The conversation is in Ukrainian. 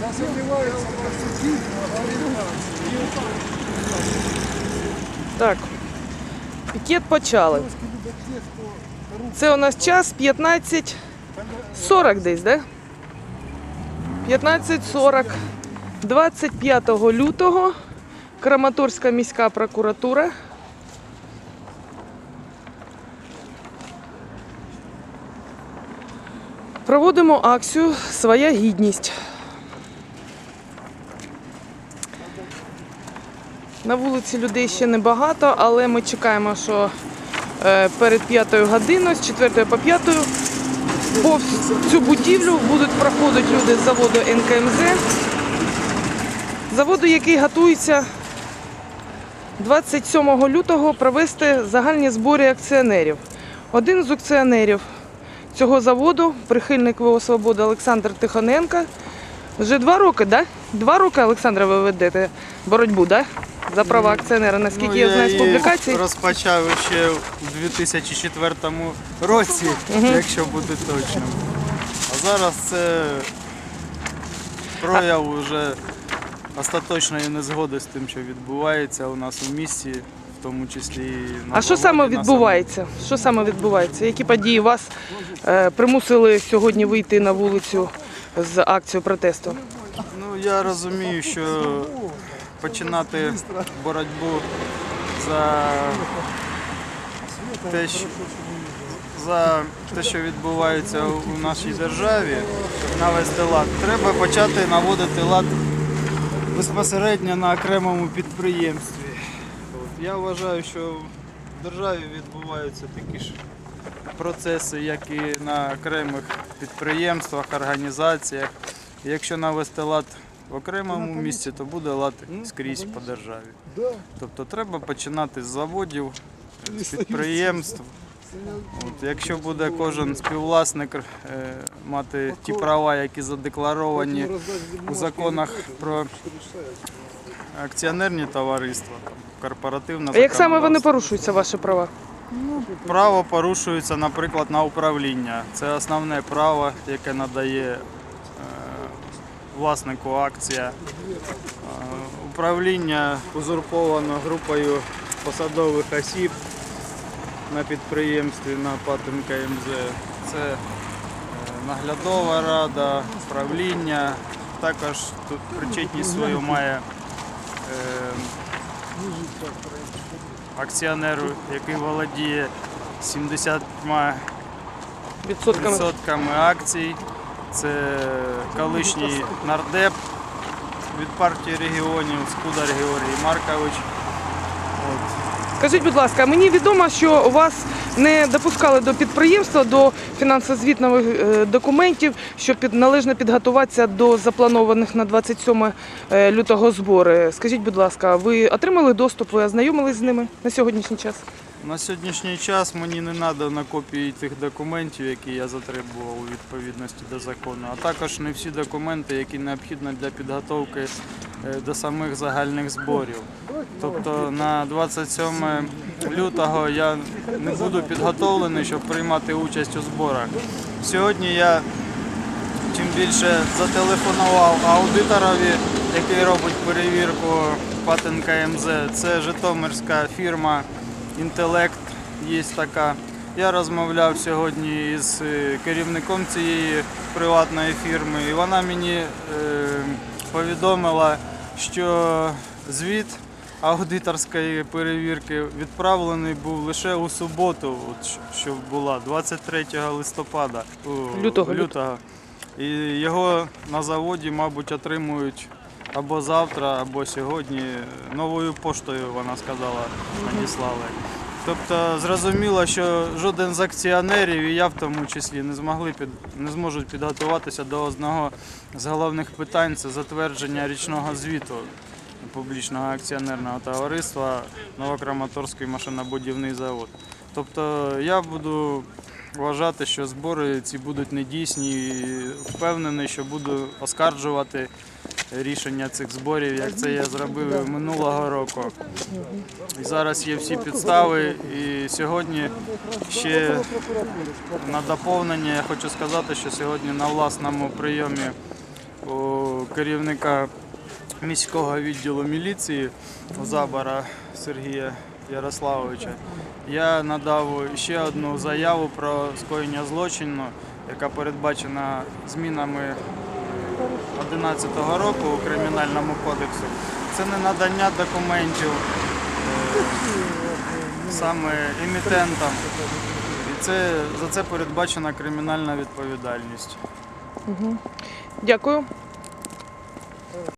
будет в Так. Пікет почали. Це у нас час 15.40 десь, да? 15.40. 25 лютого. Краматорська міська прокуратура. Проводимо акцію Своя гідність. На вулиці людей ще небагато, але ми чекаємо, що е, перед п'ятою годиною, з 4 по 5 повз цю будівлю будуть проходити люди з заводу НКМЗ. Заводу, який готується 27 лютого провести загальні збори акціонерів. Один з акціонерів цього заводу, прихильник ВО Свобода Олександр Тихоненко. Вже два роки, да? Два роки, Олександра, ви ведете боротьбу, да? За права акціонера, наскільки Ну, я знаю з публікацій. розпочав ще у 2004 році, якщо бути точним. А зараз це прояв уже остаточної незгоди з тим, що відбувається у нас у місті, в тому числі і на А що саме відбувається? Що саме відбувається? Які події вас е, примусили сьогодні вийти на вулицю з акцією протесту? Ну я розумію, що починати боротьбу за те, що, за те, що відбувається у нашій державі, навести лад, треба почати наводити лад безпосередньо на окремому підприємстві. Я вважаю, що в державі відбуваються такі ж процеси, як і на окремих підприємствах, організаціях. Якщо навести лад в окремому місці, то буде лад скрізь по державі. Тобто треба починати з заводів, з підприємств. От, якщо буде кожен співвласник е, мати ті права, які задекларовані у законах про акціонерні товариства, там, корпоративне А як саме вони порушуються, ваші права? Право порушується, наприклад, на управління. Це основне право, яке надає власнику акція. Е, Управління узурповано групою посадових осіб на підприємстві на ПАТ МКМЗ. Це е, наглядова рада, правління. Також тут причетність свою має е, акціонеру, який володіє 70 Відсотками. відсотками акцій. Це колишній нардеп від партії регіонів Скудар Георгій Маркович. От. Скажіть, будь ласка, мені відомо, що у вас не допускали до підприємства, до фінансозвітних е, документів, щоб належно підготуватися до запланованих на 27 е, лютого збори. Скажіть, будь ласка, ви отримали доступ, ви ознайомились з ними на сьогоднішній час? На сьогоднішній час мені не надано копії тих документів, які я затребував у відповідності до закону, а також не всі документи, які необхідні для підготовки до самих загальних зборів. Тобто на 27 лютого я не буду підготовлений, щоб приймати участь у зборах. Сьогодні я чим більше зателефонував аудиторові, який робить перевірку ПАТ НКМЗ. Це Житомирська фірма Інтелект є така. Я розмовляв сьогодні із е, керівником цієї приватної фірми, і вона мені е, повідомила, що звіт аудиторської перевірки відправлений був лише у суботу, от що- була 23 листопада Лютого. лютого. І його на заводі, мабуть, отримують або завтра, або сьогодні. Новою поштою, вона сказала, надіслали. Тобто зрозуміло, що жоден з акціонерів, і я в тому числі, не змогли під не зможуть підготуватися до одного з головних питань це затвердження річного звіту публічного акціонерного товариства Новокраматорський машинобудівний завод. Тобто я буду вважати, що збори ці будуть недійсні і впевнений, що буду оскаржувати рішення цих зборів, як це я зробив минулого року. І зараз є всі підстави. І сьогодні ще на доповнення я хочу сказати, що сьогодні на власному прийомі у керівника міського відділу міліції Забара Сергія Ярославовича я надав ще одну заяву про скоєння злочину, яка передбачена змінами 2011 року у кримінальному кодексу. Це не надання документів е, саме емітентам. І це, за це передбачена кримінальна відповідальність. Дякую.